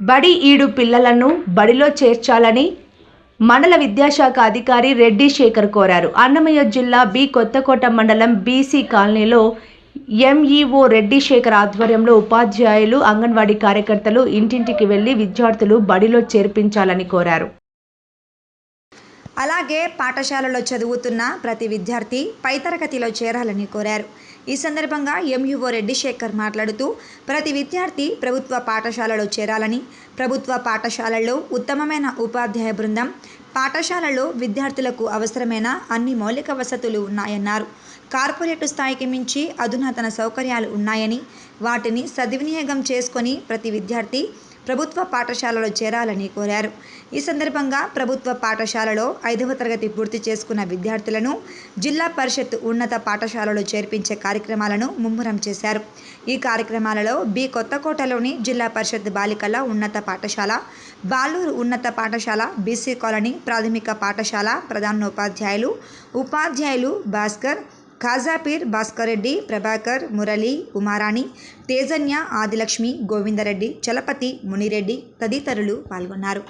బడి ఈడు పిల్లలను బడిలో చేర్చాలని మండల విద్యాశాఖ అధికారి రెడ్డి శేఖర్ కోరారు. అన్నమయ్య జిల్లా బి కొత్తకోట మండలం బీసీ కాలనీలో ఎంఈఓ రెడ్డి శేఖర్ ఆధ్వర్యంలో ఉపాధ్యాయులు అంగన్వాడీ కార్యకర్తలు ఇంటింటికి వెళ్ళి విద్యార్థులు బడిలో చేర్పించాలని కోరారు. అలాగే పాఠశాలలో చదువుతున్న ప్రతి విద్యార్థి పై తరగతిలో చేరాలని కోరారు. ఈ సందర్భంగా ఎంయుఓ రెడ్డి శేఖర్ మాట్లాడుతూ ప్రతి విద్యార్థి ప్రభుత్వ పాఠశాలలో చేరాలని ప్రభుత్వ పాఠశాలల్లో ఉత్తమమైన ఉపాధ్యాయ బృందం పాఠశాలలో విద్యార్థులకు అవసరమైన అన్ని మౌలిక వసతులు ఉన్నాయన్నారు. కార్పొరేట్ స్థాయికి మించి అధునాతన సౌకర్యాలు ఉన్నాయని వాటిని సద్వినియోగం చేసుకొని ప్రతి విద్యార్థి ప్రభుత్వ పాఠశాలలో చేరాలని కోరారు. ఈ సందర్భంగా ప్రభుత్వ పాఠశాలలో ఐదవ తరగతి పూర్తి చేసుకున్న విద్యార్థులను జిల్లా పరిషత్ ఉన్నత పాఠశాలలో చేర్పించే కార్యక్రమాలను ముమ్మరం చేశారు. ఈ కార్యక్రమాలలో బి కొత్తకోటలోని జిల్లా పరిషత్ బాలికల ఉన్నత పాఠశాల బాలూరు ఉన్నత పాఠశాల బీసీ కాలనీ ప్రాథమిక పాఠశాల ప్రధానోపాధ్యాయులు ఉపాధ్యాయులు భాస్కర్ ఖాజాపీర్ భాస్కర్ రెడ్డి ప్రభాకర్ మురళి ఉమారాణి తేజన్య ఆదిలక్ష్మి గోవిందరెడ్డి చలపతి మునిరెడ్డి తదితరులు పాల్గొన్నారు.